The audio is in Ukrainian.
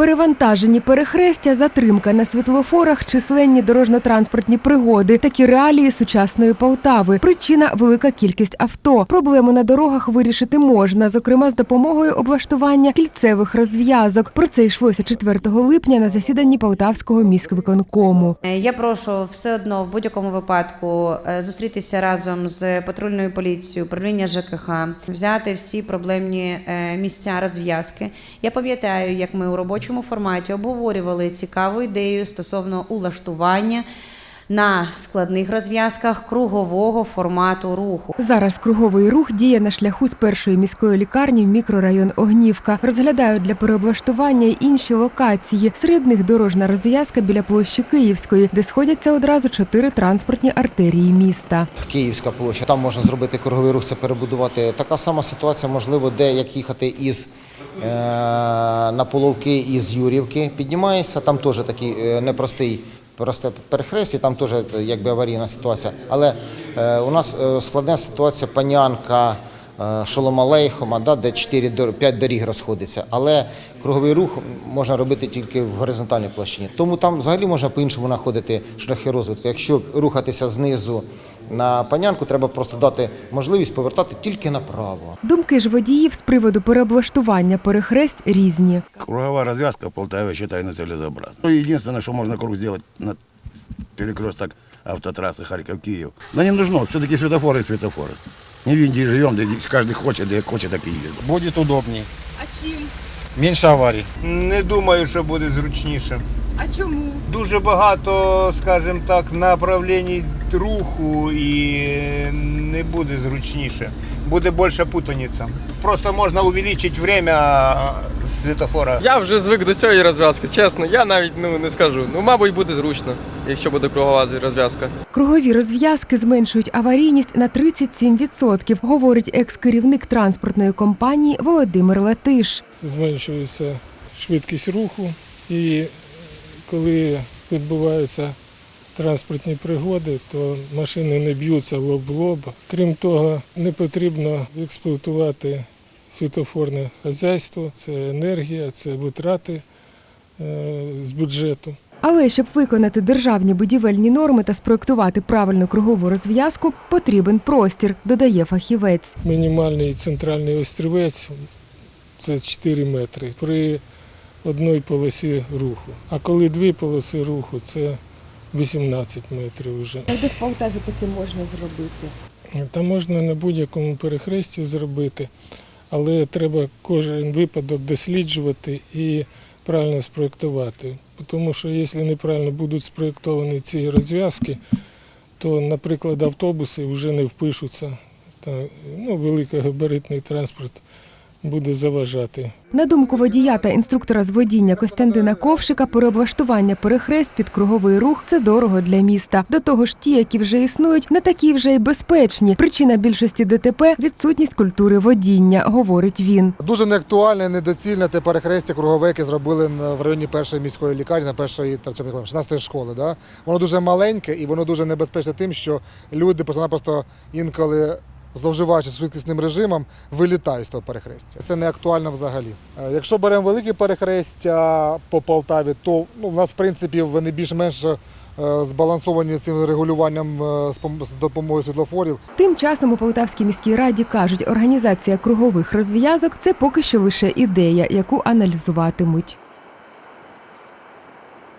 Перевантажені перехрестя, затримка на світлофорах, численні дорожньо-транспортні пригоди. Такі реалії сучасної Полтави. Причина велика кількість авто. Проблему на дорогах вирішити можна, зокрема з допомогою облаштування кільцевих розв'язок. Про це йшлося 4 липня на засіданні Полтавського міськвиконкому. Я прошу все одно в будь-якому випадку е, зустрітися разом з патрульною поліцією, управління ЖКХ, взяти всі проблемні е, місця розв'язки. Я пам'ятаю, як ми у робочому форматі обговорювали цікаву ідею стосовно улаштування на складних розв'язках кругового формату руху. Зараз круговий рух діє на шляху з першої міської лікарні в мікрорайон Огнівка. Розглядають для переоблаштування й інші локації. Серед них дорожна розв'язка біля площі Київської, де сходяться одразу чотири транспортні артерії міста. Київська площа. Там можна зробити круговий рух, це перебудувати. Така сама ситуація, можливо, де як їхати із е, на Половки із Юрівки. Піднімаєшся, там теж такий е, непростий просте перехрестя, там теж якби аварійна ситуація. Але е, у нас е, складна ситуація панянка. е, Шоломалейхома, да, де 4 дор- 5 доріг розходиться, але круговий рух можна робити тільки в горизонтальній площині. Тому там взагалі можна по-іншому знаходити шляхи розвитку. Якщо рухатися знизу на панянку, треба просто дати можливість повертати тільки направо. Думки ж водіїв з приводу переоблаштування перехресть різні. Круговая развязка в Полтаве, я считаю, нецелесообразна. Ну, единственное, что можно круг сделать на перекресток автотрассы Харьков-Киев. Да не нужно, все-таки светофоры и светофоры. Не в Индии живем, где каждый хочет, где хочет, так и ездит. Буде удобнее. А чим? Менше аварій. Не думаю, що буде зручніше. А чому? Дуже багато, скажімо так, направлень руху і не буде зручніше. Буде більше путаниця. Просто можна увеличити время світофора. Я вже звик до цієї розв'язки, чесно. Я навіть ну не скажу. Ну, мабуть, буде зручно, якщо буде кругова розв'язка. Кругові розв'язки зменшують аварійність на 37%, говорить екс-керівник транспортної компанії Володимир Латиш. зменшується швидкість руху і коли відбуваються транспортні пригоди, то машини не б'ються лоб в лоб. Крім того, не потрібно експлуатувати світофорне хазяйство, це енергія, це витрати е, з бюджету. Але щоб виконати державні будівельні норми та спроектувати правильну кругову розв'язку, потрібен простір, додає фахівець. Мінімальний центральний острівець це 4 метри при одній полосі руху. А коли дві полоси руху, це 18 метрів вже. А Де в Полтаві таке можна зробити? Та можна на будь-якому перехресті зробити, але треба кожен випадок досліджувати і правильно спроєктувати. Тому що якщо неправильно будуть спроєктовані ці розв'язки, то, наприклад, автобуси вже не впишуться. Та, ну, великогабаритний транспорт буде заважати На думку водія та інструктора з водіння Костянтина Ковшика, переоблаштування перехрест під круговий рух це дорого для міста. До того ж, ті, які вже існують, не такі вже й безпечні. Причина більшості ДТП відсутність культури водіння, говорить він. Дуже неактуальне, недоцільне те перехрестя кругове, яке зробили в районі першої міської лікарні, на першої чи, 16-ї школи. Да? Воно дуже маленьке і воно дуже небезпечне тим, що люди просто-напросто інколи. Зловживаючи швидкісним режимом, вилітають з того перехрестя. Це не актуально взагалі. Е, Якщо беремо великі перехрестя по Полтаві, то ну, в нас, в принципі, вони більш-менш е, збалансовані цим регулюванням е, з допомогою світлофорів. Тим часом у Полтавській міській раді кажуть, організація кругових розв'язок це поки що лише ідея, яку аналізуватимуть.